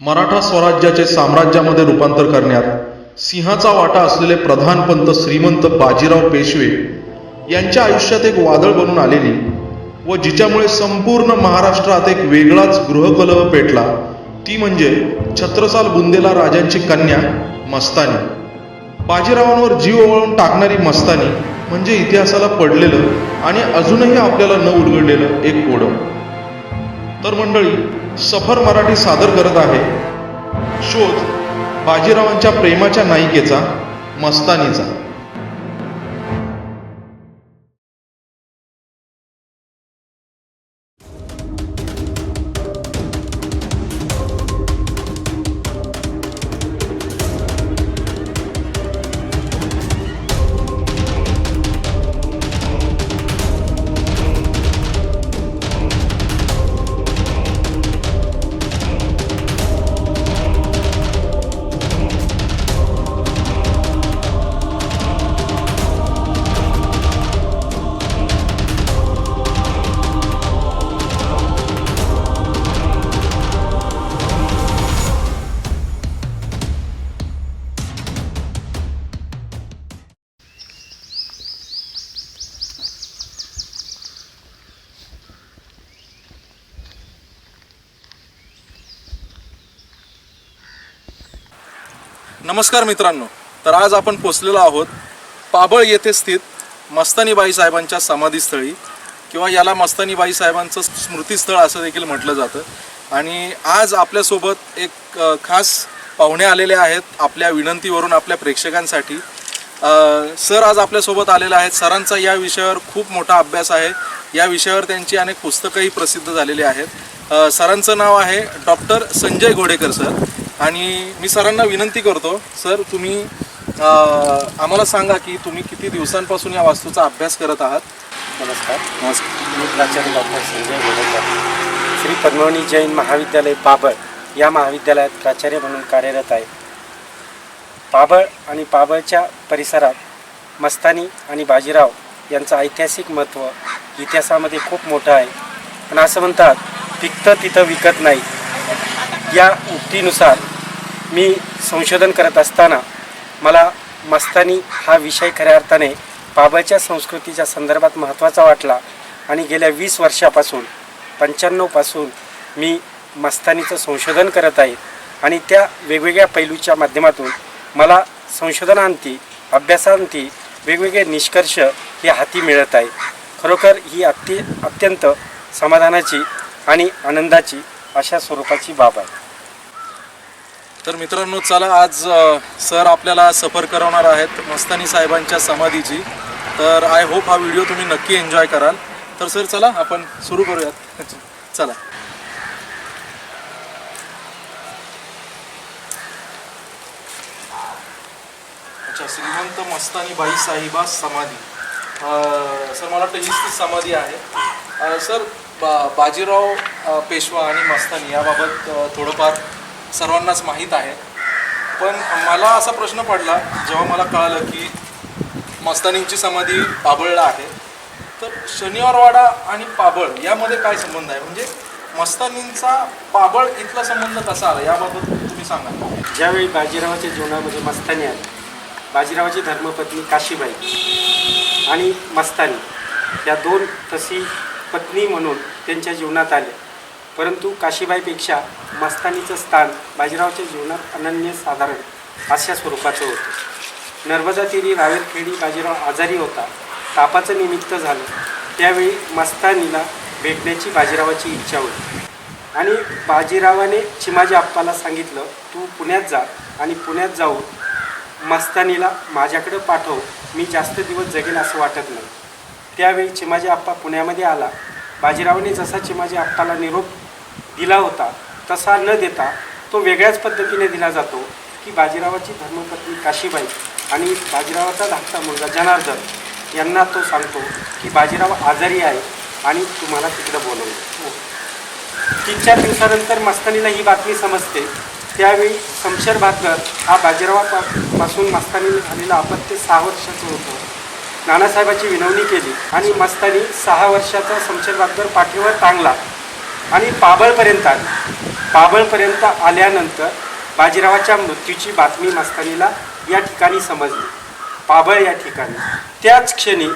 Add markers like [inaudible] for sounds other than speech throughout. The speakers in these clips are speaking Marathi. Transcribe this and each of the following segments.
मराठा स्वराज्याचे साम्राज्यामध्ये रूपांतर करण्यात सिंहाचा वाटा असलेले प्रधानपंत श्रीमंत बाजीराव पेशवे यांच्या आयुष्यात एक वादळ बनून आलेली व जिच्यामुळे संपूर्ण महाराष्ट्रात एक वेगळाच गृहकलह पेटला ती म्हणजे छत्रसाल बुंदेला राजांची कन्या मस्तानी. बाजीरावांवर जीव ओवाळून टाकणारी मस्तानी म्हणजे इतिहासाला पडलेलं आणि अजूनही आपल्याला न उलगडलेलं एक ओढ तर मंडळी सफर मराठी सादर करत आहे. शोध बाजीरावांच्या प्रेमाच्या नायिकेचा मस्तानीचा. नमस्कार मित्रांनो. तर आज आपण पोचलेलो आहोत पाबळ येथे स्थित मस्तानीबाई साहेबांच्या समाधीस्थळी किंवा याला मस्तानीबाई साहेबांचं स्मृतीस्थळ असं देखील म्हटलं जातं. आणि आज आपल्यासोबत एक खास पाहुणे आलेले आहेत आपल्या विनंतीवरून आपल्या प्रेक्षकांसाठी. सर आज आपल्यासोबत आलेले आहेत. सरांचा या विषयावर खूप मोठा अभ्यास आहे. या विषयावर त्यांची अनेक पुस्तकंही प्रसिद्ध झालेली आहेत. सरांचं नाव आहे डॉक्टर संजय घोडेकर सर. आणि मी सरांना विनंती करतो सर तुम्ही आम्हाला सांगा की तुम्ही किती दिवसांपासून या वास्तूचा अभ्यास करत आहात? नमस्कार. मी प्राचार्य डॉक्टर संजय गोलकर श्री पद्मवनी जैन महाविद्यालय पाबळ या महाविद्यालयात प्राचार्य म्हणून कार्यरत आहे. पाबळ आणि पाबळच्या परिसरात मस्तानी आणि बाजीराव यांचं ऐतिहासिक महत्त्व इतिहासामध्ये खूप मोठं आहे. पण असं म्हणतात पिकतं तिथं विकत नाही. या उक्तीनुसार मी संशोधन करत असताना मला मस्तानी हा विषय खऱ्या अर्थाने बाबाच्या संस्कृतीच्या संदर्भात महत्त्वाचा वाटला आणि गेल्या वीस वर्षापासून पंच्याण्णवपासून मी मस्तानीचं संशोधन करत आहे आणि त्या वेगवेगळ्या पैलूच्या माध्यमातून मला संशोधनांती अभ्यासांती वेगवेगळे निष्कर्ष हे हाती मिळत आहे. खरोखर ही अत्य अत्यंत समाधानाची आणि आनंदाची अशा स्वरूपाची बाब आहे. तर मित्रांनो चला आज अ, सर आपल्याला सफर करवणार आहेत मस्तानी साहेबांच्या समाधीची. तर आय होप हा व्हिडिओ तुम्ही नक्की एन्जॉय कराल. तर सर चला आपण सुरू करूयात. [laughs] चला. अच्छा श्रीमंत मस्तानी बाई साहिबा समाधी. अ, सर मला वाटतं हीच ती समाधी आहे. अ, सर बा बाजीराव पेशवा आणि मस्तानी याबाबत थोडंफार सर्वांनाच माहीत आहे. पण मला असा प्रश्न पडला जेव्हा मला कळालं की मस्तानींची समाधी पाबळला आहे तर शनिवारवाडा आणि पाबळ यामध्ये काय संबंध आहे? म्हणजे मस्तानींचा पाबळ इथला संबंध कसा आला? याबाबत तुम्ही सांगा. ज्यावेळी बाजीरावाच्या जीवनामध्ये मस्तानी आली बाजीरावाची धर्मपत्नी काशीबाई आणि मस्तानी या दोन तशी पत्नी म्हणून त्यांच्या जीवनात आले. परंतु काशीबाईपेक्षा मस्तानीचं स्थान बाजीरावच्या जीवनात अनन्यसाधारण अशा स्वरूपाचं होतं. नर्मदा तिरी रावेरखेडी बाजीराव आजारी होता. तापाचं निमित्त झालं. त्यावेळी मस्तानीला भेटण्याची बाजीरावाची इच्छा होती. आणि बाजीरावाने चिमाजी आप्पाला सांगितलं तू पुण्यात जा आणि पुण्यात जाऊन मस्तानीला माझ्याकडं पाठव. मी जास्त दिवस जगेल असं वाटत नाही. त्यावेळी चिमाजी आप्पा पुण्यामध्ये आला. बाजीरावांनी जसा चिमाजी आप्पाला निरोप दिला होता तसा न देता तो वेगळ्याच पद्धतीने दिला जातो की बाजीरावाची धर्मपत्नी काशीबाई आणि बाजीरावाचा धाकटा मुलगा जनार्दन यांना तो सांगतो की बाजीराव आजारी आहे आणि तुम्हाला तिकडं बोलवलं. तीन चार दिवसानंतर मस्तानीला ही बातमी समजते. त्यावेळी शमशेर भातकर हा बाजीरावापासून मस्तानीने झालेलं अपत्य सहा वर्षाचं होतं. नानासाहेबाची विनवणी केली आणि मस्तानी सहा वर्षाचा शमशेर पाठीवर टांगला आणि पाबळपर्यंत आली. पाबळपर्यंत आल्यानंतर बाजीरावाच्या मृत्यूची बातमी मस्तानीला या ठिकाणी समजली. पाबळ या ठिकाणी. त्याच क्षणी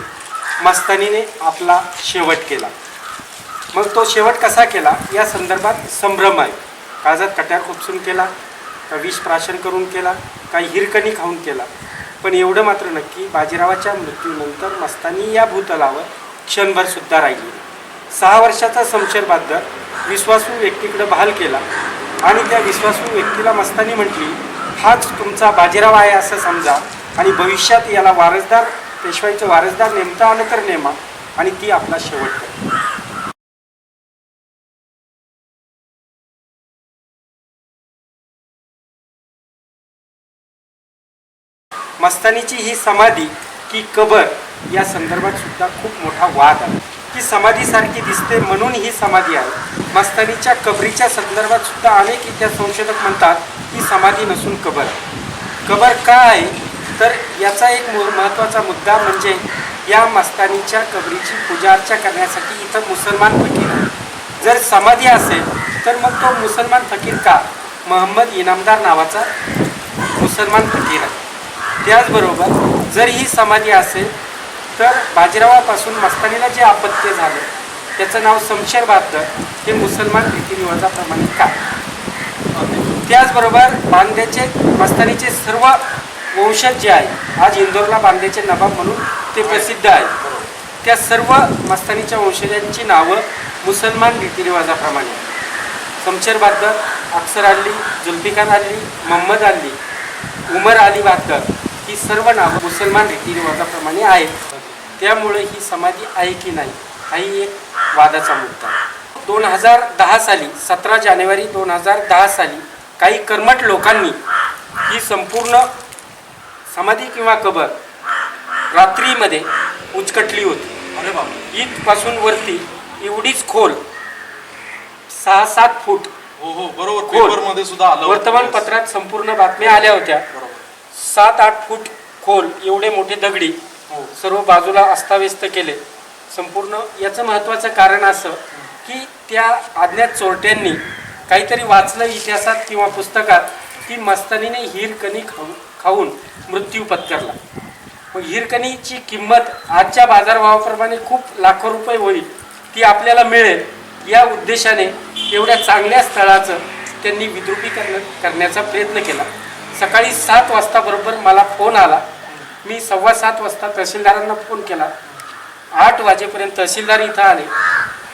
मस्तानीने आपला शेवट केला. मग तो शेवट कसा केला? या संदर्भात संभ्रम आहे. काळजात कट्यार खुपसून केला का विष प्राशन करून केला काही हिरकणी खाऊन केला? पण एवढं मात्र नक्की बाजीरावाच्या मृत्यूनंतर मस्तानी या भूतलावर क्षणभर सुद्धा राहिली. सहा वर्षाचा समशेर बाद्दर विश्वासू व्यक्तीकडे बहाल केला आणि त्या विश्वासू व्यक्तीला मस्तानी म्हटली हाच तुमचा बाजीराव आहे असं समजा आणि भविष्यात याला वारसदार पेशवाईचं वारसदार नेमता आलं तर नेमा आणि ती आपला शेवट मस्तानीची ही समाधी की कबर या संदर्भात सुद्धा खूप मोठा वाद आहे. ती समाधीसारखी दिसते म्हणून ही समाधी आहे. मस्तानीच्या कबरीच्या संदर्भात सुद्धा अनेक इतिहास संशोधक म्हणतात की समाधी नसून कबर कबर का आहे? तर याचा एक महत्त्वाचा मुद्दा म्हणजे या मस्तानीच्या कबरीची पूजा अर्चा करण्यासाठी इथं मुसलमान फकीर आहे जर समाधी असेल तर मग तो मुसलमान फकीर का? महम्मद इनामदार नावाचा मुसलमान फकीर आहे. त्याचबरोबर जर ही समाधी असेल तर बाजीरावापासून मस्तानीला जे आपत्य झालं त्याचं नाव समशेर बहादर हे मुसलमान रीतिरिवाजाप्रमाणे का? त्याचबरोबर बांध्याचे मस्तानीचे सर्व वंशज जे आहे आज इंदोरला बांध्याचे नवाब म्हणून ते प्रसिद्ध आहे त्या सर्व मस्तानीच्या वंशजांची नावं मुसलमान रीतिरिवाजाप्रमाणे समशेर शमशेर अक्षर अल्ली जुल्फिकार अल्ली मोहम्मद अल्ली उमर अली बहादर ही सर्व नावं मुसलमान रीतिरिवाजाप्रमाणे आहेत. त्यामुळे ही समाधी आहे की नाही हाही एक वादाचा मुद्दा दोन हजार दहा साली सतरा जानेवारी दोन हजार दहा साली काही कर्मठ लोकांनी ही संपूर्ण समाधी किंवा कबर रात्रीमध्ये उचकटली होती. अरे इथपासून वरती एवढीच खोल सहा सात फूट हो हो बरोबर. खोल. सुद्धा आलं होतं. वर्तमानपत्रात संपूर्ण बातम्या आल्या होत्या. सात आठ फूट खोल एवढे मोठे दगडी हो. सर्व बाजूला अस्ताव्यस्त केले. संपूर्ण याचं महत्त्वाचं कारण असं की त्या अज्ञात चोरट्यांनी काहीतरी वाचलं इतिहासात किंवा पुस्तकात की मस्तानीने हिरकणी खाऊन खाऊन मृत्यू पत्करला. मग हिरकणीची किंमत आजच्या बाजारभावाप्रमाणे खूप लाखो रुपये होईल ती आपल्याला मिळेल. या उद्देशाने एवढ्या चांगल्या स्थळाचं त्यांनी विद्रुपीकरण करण्याचा प्रयत्न केला. सकाळी सात वाजता बरोबर मला फोन आला. मी सव्वा सात वाजता तहसीलदारांना फोन केला. आठ वाजेपर्यंत तहसीलदार इथं आले.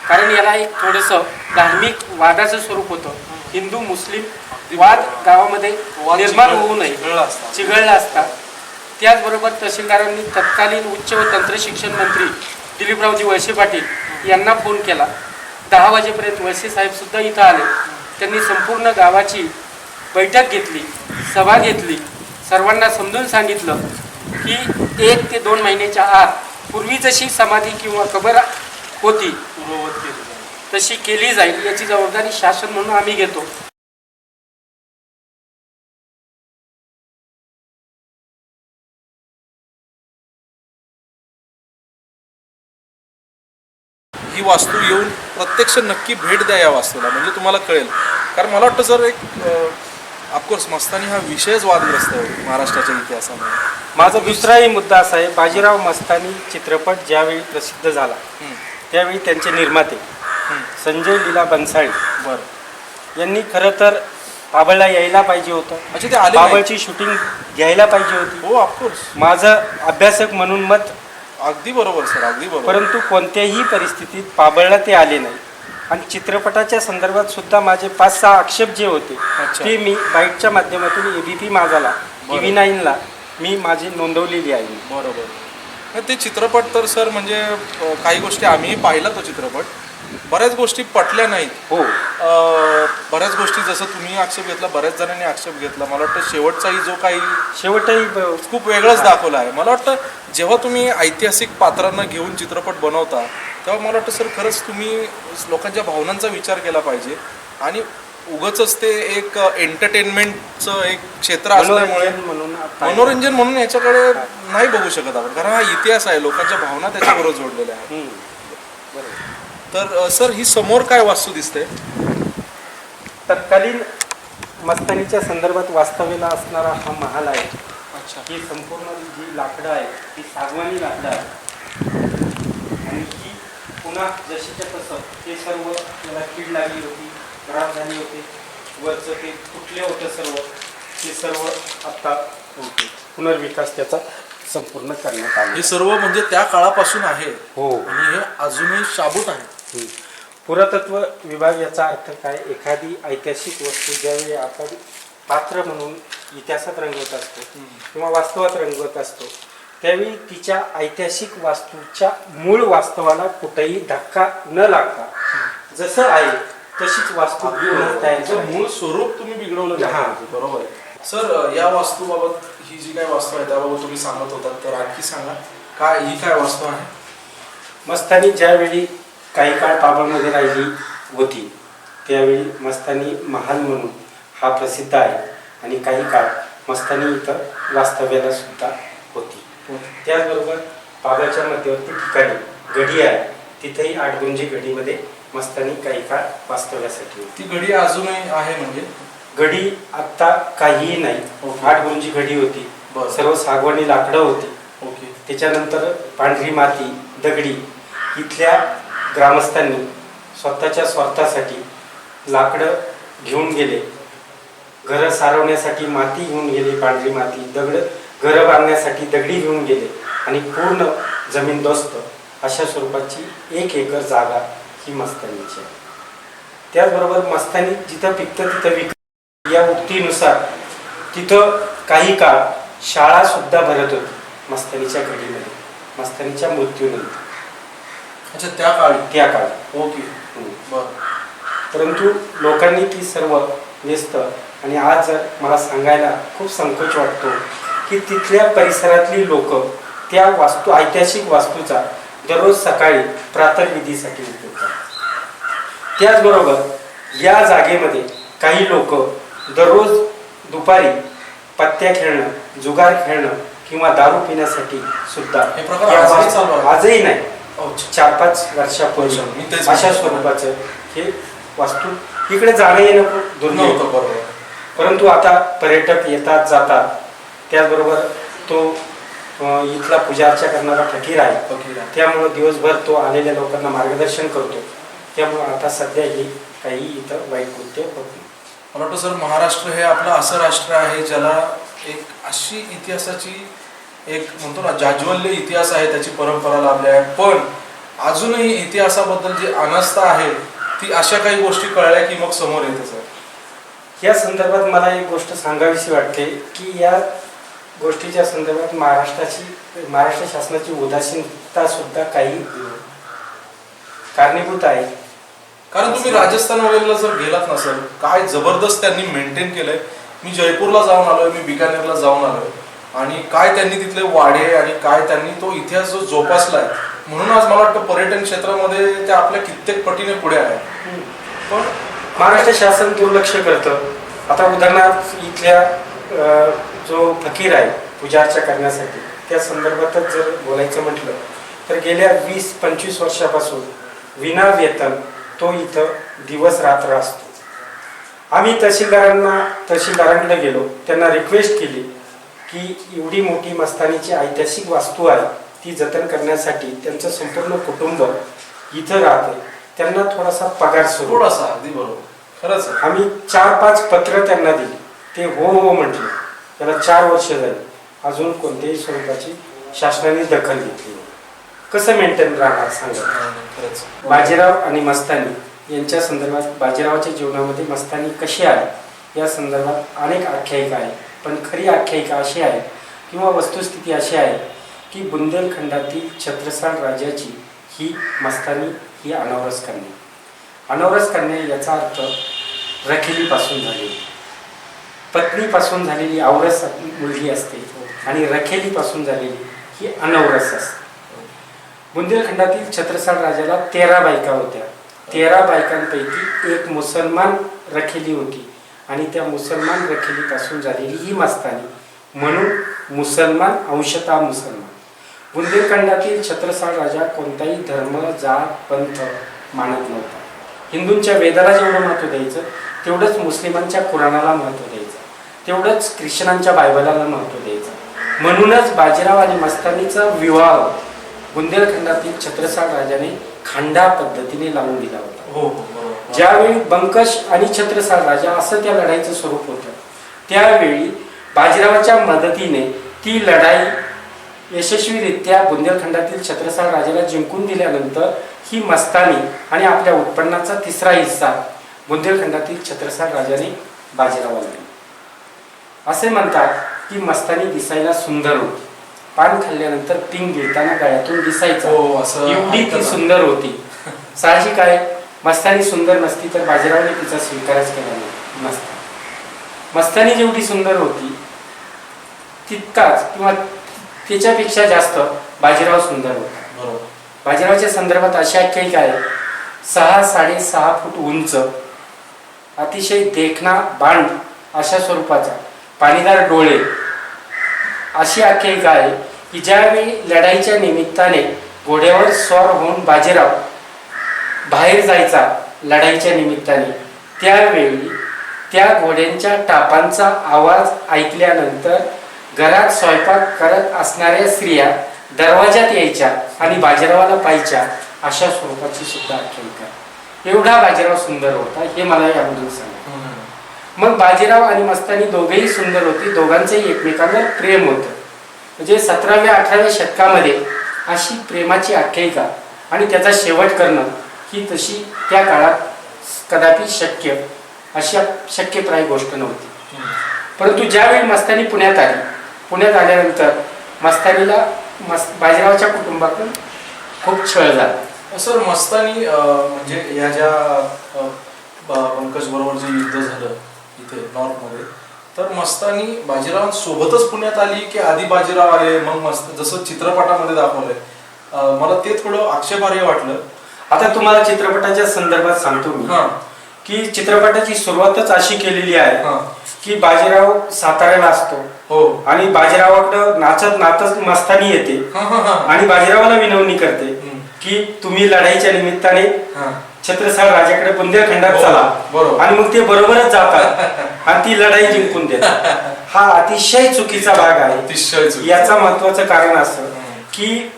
कारण याला एक थोडंसं धार्मिक वादाचं स्वरूप होतं. हिंदू मुस्लिम वाद गावामध्ये निर्माण होऊ नये. चिघळला असता. त्याचबरोबर तहसीलदारांनी तत्कालीन उच्च व तंत्र शिक्षण मंत्री दिलीपरावजी वळसे पाटील यांना फोन केला. दहा वाजेपर्यंत वळसे साहेब सुद्धा इथं आले. त्यांनी संपूर्ण गावाची बैठक घेतली सभा घेतली. सर्वांना समजून सांगितलं की एक ते दोन महिन्याच्या आत पूर्वी जशी समाधी किंवा कबर होती पूर्ववत तशी केली जाईल याची जबाबदारी शासन म्हणून आम्ही घेतो. ही वास्तू येऊन प्रत्यक्ष नक्की भेट द्या या वास्तूला म्हणजे तुम्हाला कळेल. कारण मला वाटतं सर एक ऑफकोर्स मस्तानी हा विषयच वादग्रस्त आहे महाराष्ट्राच्या इतिहासामध्ये. माझा दुसराही मुद्दा असा आहे बाजीराव मस्तानी चित्रपट ज्यावेळी प्रसिद्ध झाला त्यावेळी त्यांचे निर्माते. संजय लीला बनसाळी. बरं. यांनी खरं तर बाबळला यायला पाहिजे होतं. अच्छा ते आले नाही? बाबळची शूटिंग घ्यायला पाहिजे होती. हो ऑफकोर्स माझं अभ्यासक म्हणून मत अगदी बरोबर सर अगदी बरोबर. परंतु कोणत्याही परिस्थितीत बाबळला ते आले नाही. आणि चित्रपटाच्या संदर्भात सुद्धा माझे पाच सहा आक्षेप जे होते. ते मी बाईटच्या माध्यमातून एबीपी माझाला टी व्ही नाईनला मी माझी नोंदवलेली आहे. बरोबर. ते चित्रपट तर सर म्हणजे काही गोष्टी आम्ही पाहिला तो चित्रपट. बऱ्याच गोष्टी पटल्या नाहीत. हो. बऱ्याच गोष्टी जसं तुम्ही आक्षेप घेतला बऱ्याच जणांनी आक्षेप घेतला. मला वाटतं शेवटचाही जो काही शेवटही ब- खूप वेगळंच दाखवलं आहे. मला वाटतं जेव्हा तुम्ही ऐतिहासिक पात्रांना घेऊन चित्रपट बनवता तेव्हा मला वाटतं सर खरंच तुम्ही लोकांच्या भावनांचा विचार केला पाहिजे आणि उगच ते एक एंटरटेनमेंटचं एक क्षेत्र असल्यामुळे मनोरंजन म्हणून आता- मनोरंजन म्हणून याच्याकडे नाही बघू शकत आपण. कारण हा इतिहास आहे लोकांच्या भावना त्याच्याबरोबर जोडलेल्या आहेत. तर सर ही समोर काय वास्तू दिसते तत्कालीन मस्तानीच्या संदर्भात वास्तव्याला असणारा हा महाल आहे. अच्छा. ही संपूर्ण जी लाकडं आहे ती सागवानी लाकडं आहे आणि पुन्हा जशीच्या तसं ते सर्व त्याला कीड लागली होती खराब झाली होते वरचं ते तुटले होते सर्व ते सर्व आता पुनर्विकास त्याचा संपूर्ण करण्यात आले. हे सर्व म्हणजे त्या काळापासून आहे. हो. आणि हे अजूनही शाबूत आहे. पुरातत्व विभाग याचा अर्थ काय? एखादी ऐतिहासिक वस्तू ज्यावेळी आपण पात्र म्हणून इतिहासात रंगवत असतो किंवा वास्तवात रंगवत असतो त्यावेळी तिच्या ऐतिहासिक वास्तूच्या मूळ वास्तवाला कुठेही धक्का न लागता. जसं आहे तशीच वास्तू त्याचं. मूळ स्वरूप तुम्ही बिघडवलं हा. बरोबर. आहे सर या वास्तूबाबत ही जी काय वास्तू आहे त्याबाबत तुम्ही सांगत होतात तर आणखी सांगा काय ही काय वास्तू आहे? मस्तानी ज्यावेळी काही काळ पाबळमध्ये राहिली होती त्यावेळी मस्तानी महाल म्हणून हा प्रसिद्ध आहे. आणि काही काळ मस्तानी इथं वास्तव्याला सुद्धा होती त्याचबरोबर पाब्याच्या मध्यवर्ती ठिकाणी गडी आहे. तिथेही आठगुंजी गडीमध्ये मस्तानी काही काळ वास्तव्यासाठी ती घडी अजूनही आहे म्हणजे? गडी आत्ता काहीही नाही. आठगुंजी गडी होती. सर्व सागवानी लाकडं होती. ओके. त्याच्यानंतर पांढरी माती दगडी इथल्या ग्रामस्थांनी स्वतःच्या स्वार्थासाठी लाकडं घेऊन गेले. घरं सारवण्यासाठी माती घेऊन गेले पांढरी माती दगड घरं बांधण्यासाठी दगडी घेऊन गेले आणि पूर्ण जमीनदोस्त अशा स्वरूपाची एक एकर जागा ही मस्तानीची आहे. त्याचबरोबर मस्तानी जिथं पिकतं तिथं विक या उक्तीनुसार तिथं काही काळ शाळा सुद्धा भरत होती मस्तानीच्या घडीमध्ये मस्तानीच्या मृत्यूनंतर. अच्छा त्या काळी? त्या काळात ओके. बर. परंतु लोकांनी ती सर्व व्यस्त आणि आज जर मला सांगायला खूप संकोच वाटतो की तिथल्या परिसरातली लोक त्या वास्तू ऐतिहासिक वास्तूचा दररोज सकाळी प्रातर्विधीसाठी उपयोग करतात त्याचबरोबर या जागेमध्ये काही लोक दररोज दुपारी पत्त्या खेळणं जुगार खेळणं किंवा दारू पिण्यासाठी सुद्धा हे आजही नाही अच्छा. चार पाच वर्षापूर्वी अशा. स्वरूपाचं हे वास्तू इकडे जाणं येणं दुर्मिळ होतं. बरोबर परंतु आता पर्यटक येतात जातात त्याचबरोबर तो इथला पूजा अर्चा करणारा फकीर आहे. फकीर आहे. त्यामुळं दिवसभर तो आलेल्या लोकांना मार्गदर्शन करतो. त्यामुळं आता सध्या ही काही इथं वाईट कृत्य होत नाही. मला वाटतं सर महाराष्ट्र हे आपलं असं राष्ट्र आहे ज्याला एक अशी इतिहासाची एक म्हणतो ना जाज्वल्य इतिहास आहे त्याची परंपरा लाभली आहे. पण अजूनही इतिहासाबद्दल जी अनास्था आहे ती अशा काही गोष्टी कळल्या की मग समोर येते सर? या संदर्भात मला एक गोष्ट सांगावीशी वाटते की या गोष्टीच्या संदर्भात महाराष्ट्राची महाराष्ट्र शासनाची उदासीनता सुद्धा काही कारणीभूत आहे. कारण तुम्ही राजस्थान वगैरेला जर गेलात ना सर काय जबरदस्त त्यांनी मेंटेन केलंय. मी जयपूरला जाऊन आलोय मी बिकानेरला जाऊन आलोय. आणि काय त्यांनी तिथले वाडे आणि काय त्यांनी तो इतिहास जो जोपासलाय म्हणून आज मला वाटतं पर्यटन क्षेत्रामध्ये ते आपल्या कित्येक पटीने पुढे आहे पण महाराष्ट्र शासन दुर्लक्ष करतं. आता उदाहरणार्थ इथल्या जो फकीर आहे पूजा अर्चा करण्यासाठी त्या संदर्भातच जर बोलायचं म्हटलं तर गेल्या वीस पंचवीस वर्षापासून विना वेतन तो इथं दिवस रात्र असतो. आम्ही तहसीलदारांना तहसीलदारांकडे गेलो त्यांना रिक्वेस्ट केली की एवढी मोठी मस्तानीची ऐतिहासिक वास्तू आहे ती जतन करण्यासाठी त्यांचं संपूर्ण कुटुंब इथं राहते. त्यांना थोडासा पगार सुरू. थोडासा अगदी बरोबर. खरंच. आम्ही चार पाच पत्र त्यांना दिली. ते हो हो म्हटले त्याला चार वर्ष झाली. अजून कोणत्याही स्वरूपाची शासनाने दखल घेतली. कसं मेंटेन राहणार सांगा? बाजीराव आणि मस्तानी यांच्या संदर्भात बाजीरावाच्या जीवनामध्ये मस्तानी कशी आहे? या संदर्भात अनेक आख्यायिका आहे पण खरी आख्यायिका अशी आहे किंवा वस्तुस्थिती अशी आहे की बुंदेलखंडातील छत्रसाल राजाची ही मस्तानी ही अनावरस करणे. अनावरस करणे याचा अर्थ रखेलीपासून झालेली. पत्नीपासून झालेली आवरस मुलगी असते आणि रखेलीपासून झालेली ही अनवरस असते. बुंदेलखंडातील छत्रसाल राजाला तेरा बायका होत्या. तेरा बायकांपैकी एक मुसलमान रखेली होती आणि त्या मुसलमान रखेलीपासून झालेली ही मस्तानी. म्हणून मुसलमान अंशता मुसलमान. बुंदेलखंडातील छत्रसाल राजा कोणताही धर्म जात पंथ मानत नव्हता. हिंदूंच्या वेदाला जेवढं महत्त्व द्यायचं तेवढंच मुस्लिमांच्या कुराणाला महत्त्व द्यायचं. तेवढंच ख्रिश्चनांच्या बायबलाला महत्त्व द्यायचं. म्हणूनच बाजीराव आणि मस्तानीचा विवाह बुंदेलखंडातील छत्रसाल राजाने खांडा पद्धतीने लावून दिला होता. हो हो ज्यावेळी बंकश आणि छत्रसाल राजा असं त्या लढाईचं स्वरूप होतं त्यावेळी बाजीरावाच्या मदतीने ती लढाई यशस्वीरित्या बुंदेलखंडातील छत्रसाल राजाला जिंकून दिल्यानंतर ही मस्तानी आणि आपल्या उत्पन्नाचा तिसरा हिस्सा बुंदेलखंडातील छत्रसाल राजाने बाजीरावाला दिला. असे म्हणतात की मस्तानी दिसायला सुंदर होती. पान खाल्ल्यानंतर पिंग गिळताना गळ्यातून दिसायचं. हो, असं एवढी ती. सुंदर होती. साहजिक आहे मस्तानी सुंदर नसती तर बाजीरावने तिचा स्वीकारच केला नाही. नसता मस्तानी जेवढी सुंदर होती तितकाच किंवा त्याच्यापेक्षा जास्त बाजीराव सुंदर होता. बरोबर. बाजीरावच्या संदर्भात अशी आख्यायिका आहे सहा साडेसहा फूट उंच अतिशय देखणा बांड अशा स्वरूपाचा. पाणीदार डोळे. अशी आख्यायिका आहे की ज्यावेळी लढाईच्या निमित्ताने घोड्यावर स्वार होऊन बाजीराव बाहेर जायचा लढाईच्या निमित्ताने त्यावेळी त्या घोड्यांच्या टापांचा आवाज ऐकल्यानंतर घरात स्वयंपाक करत असणाऱ्या स्त्रिया दरवाजात यायच्या आणि बाजीरावाला पाहायच्या अशा स्वरूपाची सुद्धा आख्यायिका. एवढा बाजीराव सुंदर होता हे मला यामधून सांगा. मग बाजीराव आणि मस्तानी दोघेही सुंदर होती. दोघांचंही एकमेकांवर प्रेम होतं. म्हणजे सतराव्या अठराव्या शतकामध्ये अशी प्रेमाची आख्यायिका आणि त्याचा शेवट करणं ही तशी त्या काळात कदापि शक्य अशा शक्यप्राय गोष्ट नव्हती. परंतु ज्यावेळी मस्तानी पुण्यात आली पुण्यात आल्यानंतर मस्तानीला मस् बाजीरावच्या कुटुंबाकडून खूप छळ झाला. सर मस्तानी म्हणजे ह्या ज्या पंकज बरोबर जे युद्ध झालं इथे नॉर्थमध्ये. तर मस्तानी बाजीरावांसोबतच पुण्यात आली की आधी बाजीराव आले मग मस्त जसं चित्रपटामध्ये दाखवलंय. मला ते थोडं आक्षेपार्ह वाटलं. आता तुम्हाला चित्रपटाच्या संदर्भात सांगतो मी. की चित्रपटाची सुरुवातच अशी केलेली आहे की बाजीराव साताऱ्याला असतो. हो. आणि बाजीरावाकडं नाचत नाचत मस्तानी येते. आणि बाजीरावाला विनवणी करते. की तुम्ही लढाईच्या निमित्ताने छत्रसाल राजाकडे बुंदेलखंडात हो, चला बरोबर. आणि मग ते बरोबरच जातात आणि ती लढाई जिंकून देतात [laughs] हा अतिशय चुकीचा भाग आहे अतिशय चुकीचं. याचा महत्वाचं कारण असं. की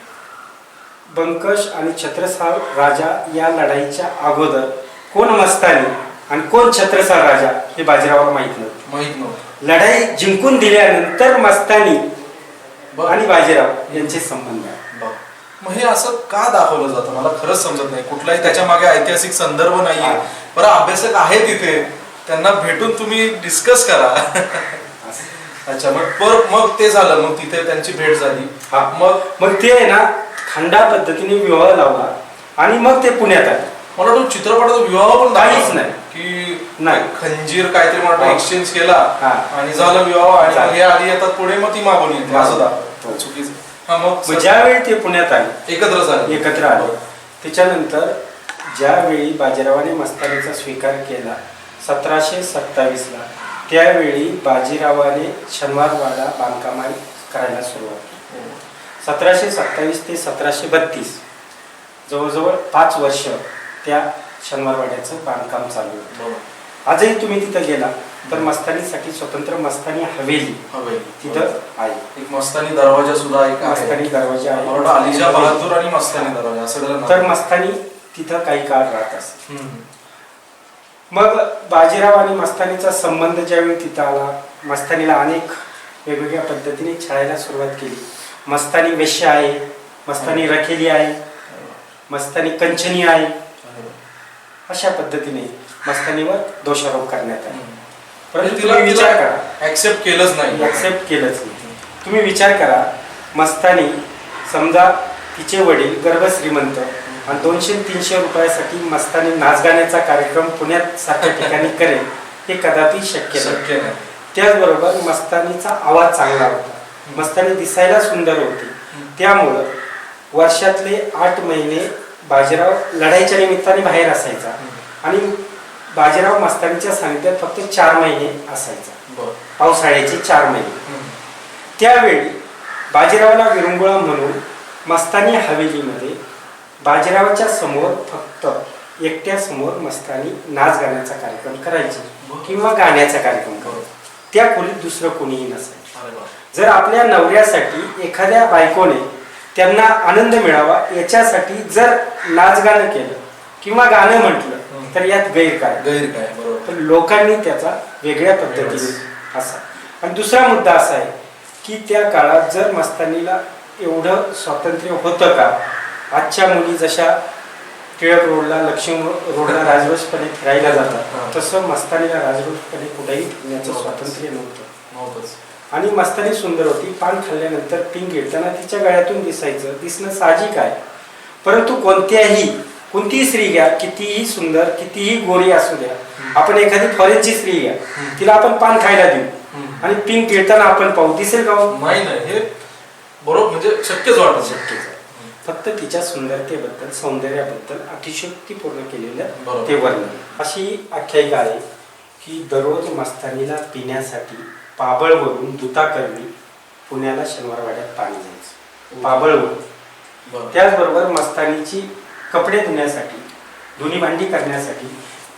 बंकश आणि छत्रसाल राजा या लढाईच्या अगोदर कोण मस्तानी आणि कोण छत्रसाल राजा हे बाजीरावाला माहीत नव्हतं माहीत नव्हतं लढाई जिंकून दिल्यानंतर मस्तानी बरं. आणि बाजीराव यांचे संबंध आहे. मग हे असं का दाखवलं जातं? मला खरंच समजत नाही. कुठलाही त्याच्यामागे ऐतिहासिक संदर्भ नाहीये. हा. बरं अभ्यासक आहेत तिथे त्यांना भेटून तुम्ही डिस्कस करा. अच्छा मग पर मग ते झालं. मग तिथे त्यांची भेट झाली. हा. मग? मग ते आहे ना खंडा पद्धतीने विवाह लावला. आणि मग ते पुण्यात आले. मला वाटतं चित्रपटाचा विवाह पण काहीच. नाही. की नाही. खंजीर काहीतरी मला हा. एक्सचेंज केला. हा. आणि झालं विवाह. आणि हे आधी येतात पुढे मग ती मागून येते. असं हो. दाखवलं. चुकीचं. हा मग ज्यावेळी ते पुण्यात आले एकत्र झाले एकत्र आले त्याच्यानंतर ज्यावेळी बाजीरावाने मस्तानीचा स्वीकार केला सतराशे सत्तावीसला त्यावेळी बाजीरावाने शनिवारवाडा बांधकाम करायला सुरुवात केली. सतराशे सत्तावीस ते सतराशे बत्तीस जवळजवळ पाच वर्ष त्या शनिवारवाड्याचं बांधकाम चालू होतं. आजही तुम्ही तिथं गेला? तर मस्तानीसाठी स्वतंत्र मस्तानी हवेली हवेली. तिथं आहे. एक मस्तानी दरवाजा सुद्धा एक आहे मस्तानी दरवाजा आहे. अलिजा बहादूर आणि मस्तानी दरवाजा असं. तर मस्तानी तिथं काही काळ राहत असते. मग बाजीराव आणि मस्तानीचा संबंध ज्यावेळी तिथं आला मस्तानीला अनेक वेगवेगळ्या पद्धतीने छळायला सुरुवात केली. मस्तानी वेश्या आहे मस्तानी रखेली आहे मस्तानी कंचनी आहे. अशा पद्धतीने मस्तानीवर दोषारोप करण्यात आले. परंतु तिला तुम्ही विचार करा. ऍक्सेप्ट केलंच नाही. ऍक्सेप्ट केलंच नाही. तुम्ही विचार करा मस्तानी समजा तिचे वडील गर्भ श्रीमंत आणि दोनशे तीनशे रुपयासाठी मस्तानी नाच गाण्याचा कार्यक्रम पुण्यात सारख्या ठिकाणी करेल हे कदापि शक्य नाही. शक्य नाही. त्याचबरोबर मस्तानीचा आवाज चांगला होता. मस्तानी दिसायला सुंदर होती. त्यामुळं वर्षातले आठ महिने बाजीराव लढाईच्या निमित्ताने बाहेर असायचा. आणि बाजीराव मस्तानीच्या सानिध्यात फक्त चार महिने असायचा. पावसाळ्याचे चार महिने. त्यावेळी बाजीरावाला विरंगुळा म्हणून मस्तानी हवेलीमध्ये बाजीरावाच्या समोर फक्त एकट्यासमोर मस्तानी नाच गाण्याचा कार्यक्रम करायचे किंवा गाण्याचा कार्यक्रम करायचा. त्या खोलीत दुसरं कोणीही नसायचं. जर आपल्या नवऱ्यासाठी एखाद्या बायकोने त्यांना आनंद मिळावा याच्यासाठी जर नाच गाणं केलं किंवा गाणं म्हटलं तर यात गैर काय? गैर काय बरोबर. पण लोकांनी त्याचा वेगळ्या पद्धतीने असा. आणि दुसरा मुद्दा असा आहे की त्या काळात जर मस्तानीला एवढं स्वातंत्र्य होतं का? आजच्या मुली जशा टिळक रोडला लक्ष्मी रोडला राजरोसपणे फिरायला. जातात तसं मस्तानीला राजरोसपणे कुठेही फिरण्याचं स्वातंत्र्य नव्हतं. आणि मस्तानी सुंदर होती पान खाल्ल्यानंतर पिंक गिळताना तिच्या गळ्यातून दिसायचं दिसणं साहजिक आहे. परंतु कोणत्याही कोणतीही स्त्री घ्या कितीही सुंदर कितीही गोरी असू द्या. आपण एखादी फॉरेनची स्त्री घ्या. तिला आपण पान खायला देऊ. आणि पिंक गिळताना आपण पाहू. दिसेल का हो? नाही नाही. हे बरोबर म्हणजे शक्यच वाटत शक्यच आहे. फक्त तिच्या सुंदरतेबद्दल सौंदर्याबद्दल अतिशयोक्तीपूर्ण केलेलं. ते वर्णन. अशी आख्यायिका आहे की दररोज मस्तानीला पिण्यासाठी पाबळवरून दुताकरणी पुण्याला शनिवारवाड्यात पाणी जायचं पाबळवरून. बरं त्याचबरोबर मस्तानीची कपडे धुण्यासाठी धुणी भांडी करण्यासाठी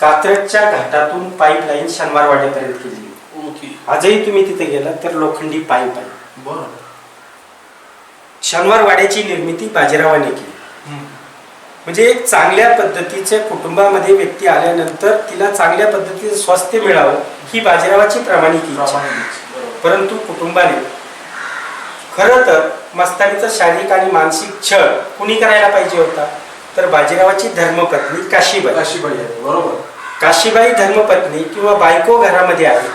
कात्रजच्या घाटातून पाईपलाईन शनिवारवाड्यापर्यंत केली. ओके. आजही तुम्ही तिथे गेला तर लोखंडी पाईप आहे बरं. शनिवारवाड्याची निर्मिती बाजीरावाने केली. म्हणजे एक चांगल्या पद्धतीच्या कुटुंबामध्ये व्यक्ती आल्यानंतर तिला चांगल्या पद्धतीचं स्वास्थ्य मिळावं ही बाजीरावाची प्रामाणिक इच्छा. परंतु कुटुंबाने खरं तर मस्तानीचा शारीरिक आणि मानसिक छळ कुणी करायला पाहिजे होता? तर बाजीरावाची धर्मपत्नी काशीबाई. काशीबाई आहे बरोबर. काशीबाई धर्मपत्नी किंवा बायको घरामध्ये आली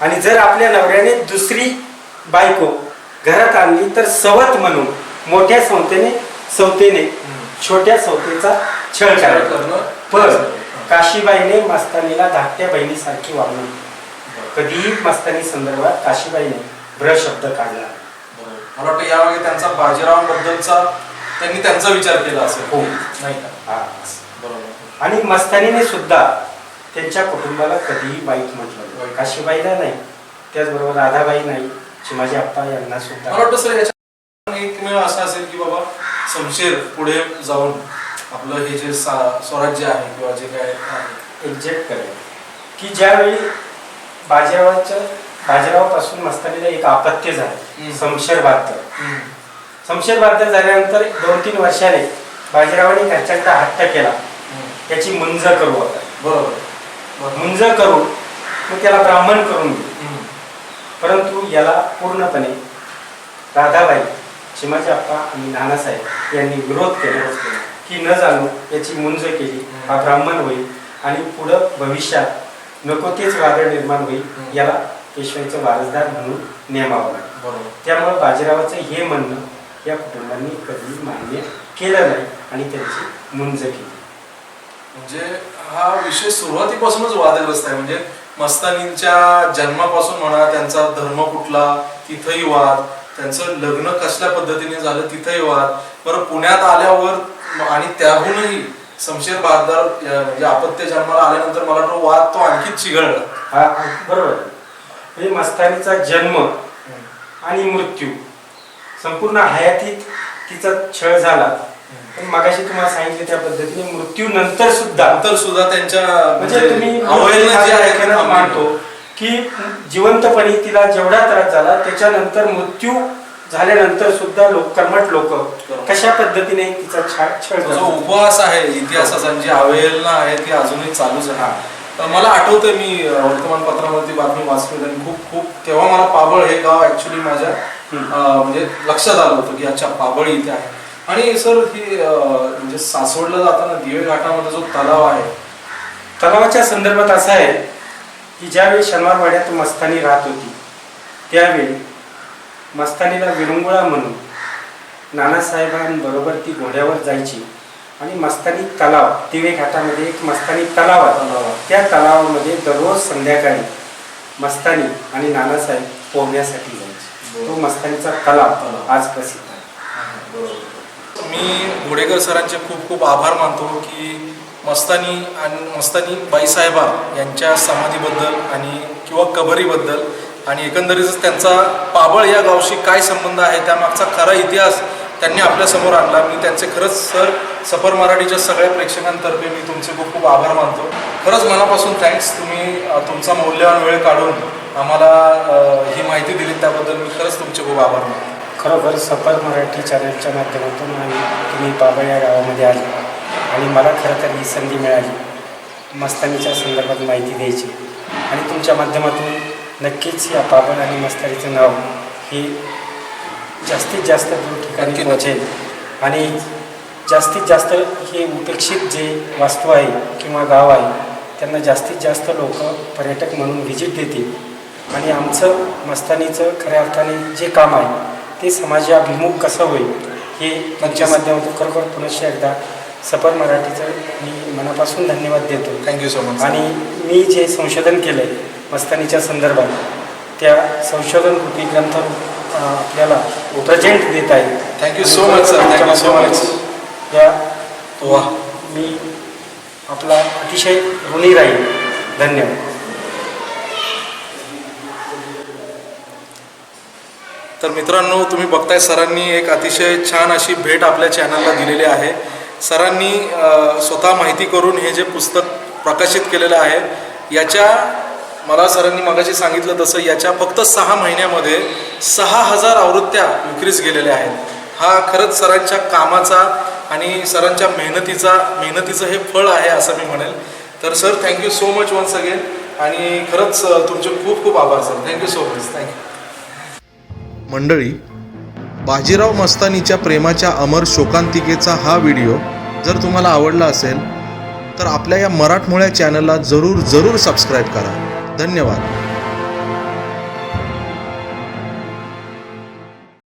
आणि जर आपल्या नवऱ्याने दुसरी बायको घरात आणली तर सवत म्हणून मोठ्या संस्थेने संस्थेने छोट्या संस्थेचा छळ करायचा पण काशीबाईने मस्तानीला धाकट्या बहिणीसारखी वागणूक. कधीही मस्तानी संदर्भात काशीबाईने भ्र शब्द काढला. मला वाटतं यावेळी त्यांचा बाजीरावांबद्दलचा त्यांनी त्यांचा विचार केला असेल. हो. नाही का? हा. बरोबर. आणि मस्तानीने सुद्धा त्यांच्या कुटुंबाला कधीही वाईट म्हटलं नाही. काशीबाईला नाही. त्याचबरोबर राधाबाई नाही. शिवाजी आप्पा यांना मला सुद्धा वाटतं सर याच्या एकमेव असं असेल की बाबा शमशेर पुढे जाऊन आपलं हे जे सा- स्वराज्य आहे किंवा जे काय आहे. एक्झॅक्ट करेल. की ज्यावेळी बाजीरावाच्या बाजीरावापासून मस्तानीला एक अपत्य झालं हम्म. शमशेर बहात्तर बहात्तर झाल्यानंतर दोन तीन वर्षाने बाजीरावाने घरच्यांचा हट्ट केला. त्याची मुंज करू आता बरोबर. मुंज करून मग त्याला ब्राह्मण करून घेऊ परंतु याला पूर्णपणे राधाबाई शिमाजी अप्पा आणि नानासाहेब यांनी विरोध केला की न जाणू याची मुंज केली. हा ब्राह्मण होईल आणि पुढं भविष्यात नको तेच वादळ निर्माण होईल. याला पेशवाईचं वारसदार म्हणून नेमावं लागेल. बरोबर. त्यामुळे बाजीरावाचं हे म्हणणं या कुटुंबांनी कधी मान्य केलं नाही आणि त्यांची मुंज केली. म्हणजे हा विषय सुरुवातीपासूनच वादग्रस्त आहे. म्हणजे मस्तानींच्या जन्मापासून म्हणा त्यांचा धर्म कुठला तिथंही वाद त्यांचं लग्न कसल्या पद्धतीने झालं तिथंही वाद. बरं पुण्यात आल्यावर आणि त्याहूनही शमशेर बहादर म्हणजे अपत्य जन्माला आल्यानंतर मला वाटतं वाद तो आणखीच चिघळला. हा बरोबर. म्हणजे मस्तानीचा जन्म आणि मृत्यू. संपूर्ण हयातीत तिचा छळ झाला. पण मगाशी तुम्हाला सांगितलं त्या पद्धतीने मृत्यू नंतर सुद्धा नंतर सुद्धा त्यांच्या म्हणजे तुम्ही अवहेलना जी आहे ती व्याख्यानात थांबली मांडतो की जिवंतपणी तिला जेवढा त्रास झाला त्याच्यानंतर मृत्यू झाल्यानंतर सुद्धा लोक कर्मठ लोक कशा पद्धतीने तिचा छा- छळ तो जो करतात. उपवास आहे इतिहासाचा जी अवहेलना आहे ती अजूनही चालूच आहे तर मला आठवतंय मी अं, वर्तमानपत्रावरती बातमी वाचली आणि खूप खूप तेव्हा मला पाबळ हे गाव ऍक्च्युली माझ्या म्हणजे लक्षात आलं होतं की अच्छा पाबळ इथे आहे. आणि सर हे म्हणजे सासवडला जाताना दिवे घाटामध्ये जो तलाव आहे तलावाच्या संदर्भात असं आहे की ज्यावेळी शनिवारवाड्यात मस्तानी राहत होती त्यावेळी मस्तानीला विरंगुळा म्हणून नानासाहेबांबरोबर ती घोड्यावर जायची आणि मस्तानी तलाव दिवे घाटामध्ये एक मस्तानी तलाव आहे. तलाव त्या तलावामध्ये दररोज संध्याकाळी मस्तानी आणि नानासाहेब पोहण्यासाठी तो मस्तानीचा कला आज प्रसिद्ध आहे. मी घोडेकर सरांचे खूप खूप आभार मानतो की मस्तानी आणि मस्तानी बाईसाहेबा यांच्या समाधीबद्दल आणि किंवा कबरीबद्दल आणि एकंदरीतच त्यांचा पाबळ या गावशी काय संबंध आहे त्यामागचा खरा इतिहास त्यांनी आपल्यासमोर आणला. मी त्यांचे खरंच सर सफर मराठीच्या सगळ्या प्रेक्षकांतर्फे मी तुमचे खूप खूप आभार मानतो. खरंच मनापासून थँक्स तुम्ही तुमचा मौल्यवान वेळ काढून आम्हाला ही माहिती दिली त्याबद्दल मी खरंच तुमचे खूप आभार मानतो. खरोखर सफर मराठी चॅनलच्या माध्यमातून आणि तुम्ही बाबा या गावामध्ये आले आणि मला खरं तर ही संधी मिळाली. मस्तानीच्या संदर्भात माहिती द्यायची. आणि तुमच्या माध्यमातून नक्कीच या बाबा आणि मस्तानीचं नाव हे जास्तीत जास्त दूर ठिकाणी. पोहोचेल. आणि जास्तीत जास्त हे उपेक्षित जे वास्तू आहे किंवा गाव आहे त्यांना जास्तीत जास्त लोक पर्यटक म्हणून व्हिजिट देतील. आणि आमचं मस्तानीचं खऱ्या अर्थाने जे काम आहे ते समाजाभिमुख कसं होईल हे तुमच्या माध्यमातून खरोखर पुनश्च एकदा सफर मराठीचं मी मनापासून धन्यवाद देतो. थँक्यू सो मच आणि मी जे संशोधन केलं आहे मस्तानीच्या संदर्भात त्या संशोधन रूपी ग्रंथ आपल्याला प्रेझेंट देत आहे thank you so much sir thank you so much या वा मी आपला अतिशय ऋणी राहील. धन्यवाद. तर मित्रांनो तुम्ही बघताय सरांनी एक अतिशय छान अशी भेट आपल्या चॅनलला दिलेली आहे. सरांनी स्वतः माहिती करून हे जे पुस्तक प्रकाशित केलेलं आहे याच्या मला सरांनी मगाशी सांगितलं तसं याच्या फक्त सहा महिन्यामध्ये सहा हजार आवृत्त्या विक्रीस गेलेल्या आहेत. हा खरंच सरांच्या कामाचा आणि सरांच्या मेहनतीचा मेहनतीचं हे फळ आहे असं मी म्हणेल. तर sir thank you so much once again आणि खरंच तुमचे खूप खूप आभार sir. Thank you so much thank you मंडळी बाजीराव मस्तानीच्या प्रेमाच्या अमर शोकांतिकेचा हा व्हिडिओ जर तुम्हाला आवडला असेल तर आपल्या या मराठमोळ्या चॅनलला जरूर जरूर सबस्क्राईब करा. धन्यवाद.